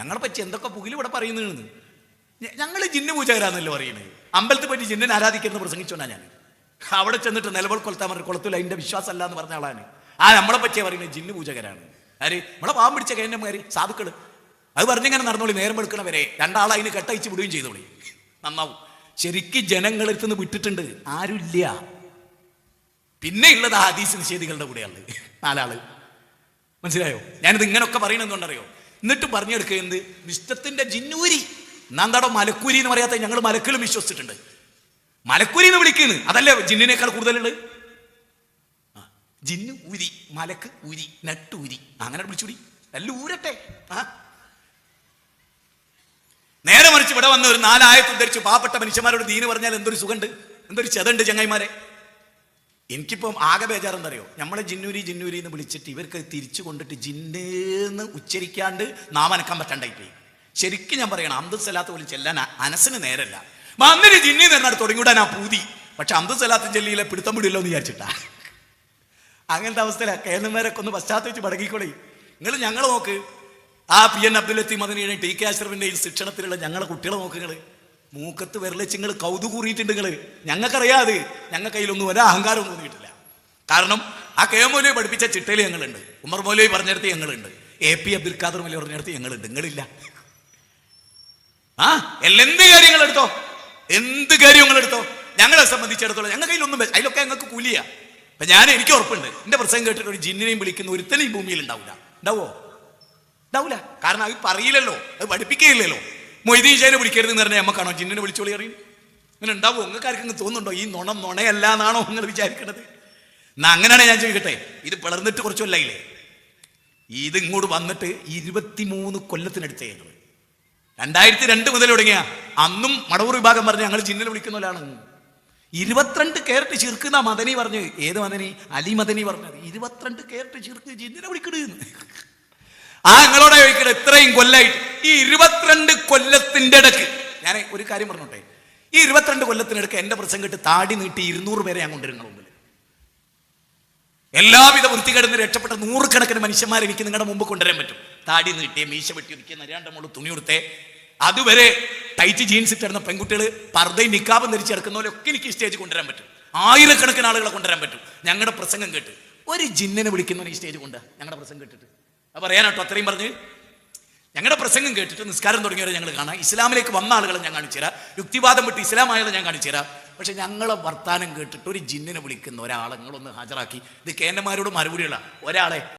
ഞങ്ങളെ പറ്റി എന്തൊക്കെ പുകിൽ ഇവിടെ പറയുന്നതെന്ന് ഞങ്ങൾ ജിന്നു പൂജകരാന്നല്ലോ പറയുന്നത് അമ്പലത്തെ പറ്റി ജിന്നിനെ ആരാധിക്കുന്നത് പ്രസംഗിച്ചോണ്ടാ ഞാൻ അവിടെ ചെന്നിട്ട് നിലവിൽ കൊളുത്താൻ പറഞ്ഞ കൊളത്തില്ല അതിന്റെ വിശ്വാസമല്ല എന്ന് പറഞ്ഞ ആളാണ്. ആ നമ്മളെ പറ്റിയാ പറയുന്നത് ജിന്നു പൂജകരാണ്. ആര്? നമ്മളെ പാവം പിടിച്ച കൈനന്മാര് സാധുക്കൾ. അത് പറഞ്ഞിങ്ങനെ നടന്നോളി നേരം എടുക്കണവരെ രണ്ടാൾ അതിന് കെട്ടയച്ച് വിടുകയും ചെയ്തോളി. നന്നാവും. ശരിക്കും ജനങ്ങളെടുത്ത് നിന്ന് വിട്ടിട്ടുണ്ട് ആരുമില്ല പിന്നെ ഉള്ളത് ഹദീസ് നിഷേധികളുടെ കൂടെയാണ് നാലാൾ. മനസ്സിലായോ? ഞാനിത് ഇങ്ങനൊക്കെ പറയണെന്നുണ്ടറിയോ എന്നിട്ട് പറഞ്ഞെടുക്കുക എന്ത്? വിഷ്ടത്തിന്റെ ജിന്നൂരി. എന്നാന്താടോ മലക്കൂരി എന്ന് പറയാത്ത ഞങ്ങൾ മലക്കിലും വിശ്വസിച്ചിട്ടുണ്ട്. മലക്കൂരി എന്ന് വിളിക്കുന്നു അതല്ലേ ജിന്നിനേക്കാൾ കൂടുതലുണ്ട് ജിന്നു ഊരി മലക്ക് ഊരി നട്ട് ഊരി അങ്ങനെ വിളിച്ചുകൂടി. നല്ല ഊരട്ടെ. നേരെ മറിച്ച് ഇവിടെ വന്ന ഒരു നാലായത്ത് ധരിച്ച് പാവപ്പെട്ട മനുഷ്യന്മാരോട് ദീന് പറഞ്ഞാൽ എന്തൊരു സുഖമുണ്ട്? എന്തൊരു ചെതുണ്ട് ചങ്ങായിമാരെ? എനിക്കിപ്പം ആകെ ബേജാറെന്തറിയോ? നമ്മളെ ജിന്നൂരി ജിന്നൂരി എന്ന് വിളിച്ചിട്ട് ഇവർക്ക് തിരിച്ചു കൊണ്ടിട്ട് ജിന്നേന്ന് ഉച്ചരിക്കാണ്ട് നാമനക്കാൻ പറ്റാണ്ടായി പോയി ശരിക്കും ഞാൻ പറയണം അബ്ദുൽ സലാത്ത് പോലും ചെല്ലാൻ അനസിന് നേരല്ല. അന്നിന് ജിന്നി നേരിടാൻ തുടങ്ങിവിടാൻ ആ പൂതി. പക്ഷെ അബ്ദുൽ സലാത്ത് ജല്ലിയിലെ പിടുത്തം പിടിയല്ലോ എന്ന് വിചാരിച്ചിട്ടാ. അങ്ങനത്തെ അവസ്ഥയിലാണ് കേന്ദ്രമാരൊക്കെ ഒന്ന് പശ്ചാത്തലിച്ച് പടകിക്കൂടെ നിങ്ങൾ ഞങ്ങൾ നോക്ക്. ആ പി എൻ അബ്ദുൽ ലത്തീം മദനിയുടെയും ടി കെ ആശ്രമിന്റെയും ശിക്ഷണത്തിലുള്ള ഞങ്ങളെ കുട്ടികളെ നോക്ക് നിങ്ങൾ മൂക്കത്ത് വിരലച്ച് നിങ്ങൾ കൗതുകൂറിയിട്ടുണ്ട് നിങ്ങൾ ഞങ്ങൾക്കറിയാതെ ഞങ്ങൾ കയ്യിലൊന്നും ഒരു അഹങ്കാരം തോന്നിയിട്ടില്ല. കാരണം ആ കെ മൗലവി പഠിപ്പിച്ച ചിട്ടയിൽ ഞങ്ങളുണ്ട്. ഉമർ മൗലവി പറഞ്ഞിടത്ത് ഞങ്ങളുണ്ട്. എ പി അബ്ദുൽ ഖാദർ മൗലവി പറഞ്ഞിടത്ത് ഞങ്ങളുണ്ട്. നിങ്ങളില്ല ആ? എന്ത് കാര്യങ്ങൾ എടുത്തോ എന്ത് കാര്യങ്ങൾ എടുത്തോ ഞങ്ങളെ സംബന്ധിച്ചിടത്തോളം ഞങ്ങളുടെ കയ്യിലൊന്നും അതിലൊക്കെ ഞങ്ങൾക്ക് കൂലിയാ. അപ്പൊ ഞാൻ എനിക്ക് ഉറപ്പുണ്ട്. എന്റെ പ്രസംഗം കേട്ടിട്ട് ഒരു ജിന്നിനെയും വിളിക്കുന്ന ഒരുത്തനെയും ഭൂമിയിൽ ഉണ്ടാവില്ല ഉണ്ടാവോ? ഉണ്ടാവില്ല കാരണം അത് പറയില്ലല്ലോ. അത് പഠിപ്പിക്കുകയില്ലല്ലോ മൊയ്തീൻ ഷേനെ വിളിക്കരുത് എന്ന് പറഞ്ഞാൽ നമുക്കാണോ ജിന്നിനെ വിളിച്ചോളി അറിയും. അങ്ങനെ ഉണ്ടാവും? നിങ്ങൾക്ക് ആർക്കെങ്കിലും തോന്നുന്നുണ്ടോ? ഈ നുണം നുണയല്ല എന്നാണോ നിങ്ങൾ വിചാരിക്കണത്? എന്നാ അങ്ങനെയാണ് ഞാൻ ചോദിക്കട്ടെ. ഇത് പിളർന്നിട്ട് കുറച്ച് കൊല്ലായില്ലേ ഇത് ഇങ്ങോട്ട് വന്നിട്ട് ഇരുപത്തിമൂന്ന് കൊല്ലത്തിനടുത്ത് ഞങ്ങൾ രണ്ടായിരത്തി രണ്ട് മുതൽ തുടങ്ങിയ അന്നും മടവൂർ വിഭാഗം പറഞ്ഞ് ഞങ്ങൾ ജിന്നിനെ വിളിക്കുന്നവരാണ് ഇരുപത്തിരണ്ട് കേരട്ട് ചിർക്കുന്ന മദനി പറഞ്ഞ്. ഏത് മദനി? അലി മദനി പറഞ്ഞത്. ഇരുപത്തിരണ്ട് കേരട്ട് ചിർക്ക് ജിന്നിനെ വിളിക്കണെന്ന് ആ നിങ്ങളോടെ ചോദിക്കട്ടെ ഇത്രയും കൊല്ലായിട്ട് ഈ ഇരുപത്തിരണ്ട് കൊല്ലത്തിന്റെ ഇടയ്ക്ക് ഞാൻ ഒരു കാര്യം പറഞ്ഞോട്ടെ? ഈ ഇരുപത്തിരണ്ട് കൊല്ലത്തിനിടക്ക് എന്റെ പ്രസംഗിട്ട് താടി നീട്ടി ഇരുന്നൂറ് പേരെ ഞാൻ കൊണ്ടുവരുന്ന മുമ്പിൽ. എല്ലാവിധ വൃത്തികേടുന്ന് രക്ഷപ്പെട്ട നൂറുകണക്കിന് മനുഷ്യന്മാരെ എനിക്ക് നിങ്ങളുടെ മുമ്പ് കൊണ്ടുവരാൻ പറ്റും. താടി നീട്ടിയ മീശ വെട്ടി ഒതുക്കിയ നരിയാണ്ട മുകളിൽ തുണി കൊടുത്തേ അതുവരെ ടൈറ്റ് ജീൻസ് ഇട്ടിരുന്ന പെൺകുട്ടികൾ പർദ്ദയും നിക്കാബ് ധരിച്ച് കിടക്കുന്നവരൊക്കെ എനിക്ക് സ്റ്റേജ് കൊണ്ടുവരാൻ പറ്റും. ആയിരക്കണക്കിന് ആളുകളെ കൊണ്ടുവരാൻ പറ്റും. ഞങ്ങളുടെ പ്രസംഗം കേട്ട്. ഒരു ജിന്നിനെ വിളിക്കുന്നവൻ ഈ സ്റ്റേജ് കൊണ്ട് ഞങ്ങളുടെ പ്രസംഗം കേട്ടിട്ട്. അത് പറയാനാട്ടോ അത്രയും പറഞ്ഞ്. ഞങ്ങളുടെ പ്രസംഗം കേട്ടിട്ട് നിസ്കാരം തുടങ്ങിയവരെ ഞങ്ങൾ കാണാം. ഇസ്ലാമിലേക്ക് വന്ന ആളുകളെ ഞാൻ കാണിച്ചു തരാം. യുക്തിവാദം വിട്ട് ഇസ്ലാമായാലും ഞാൻ കാണിച്ചു തരാം. പക്ഷെ ഞങ്ങളെ വർത്താനം കേട്ടിട്ട് ഒരു ജിന്നിനെ വിളിക്കുന്ന ഒരാളെ നിങ്ങളൊന്ന് ഹാജരാക്കി. ഇത് കേന്ദ്രമാരോട് മറുപടിയുള്ള ഒരാളെ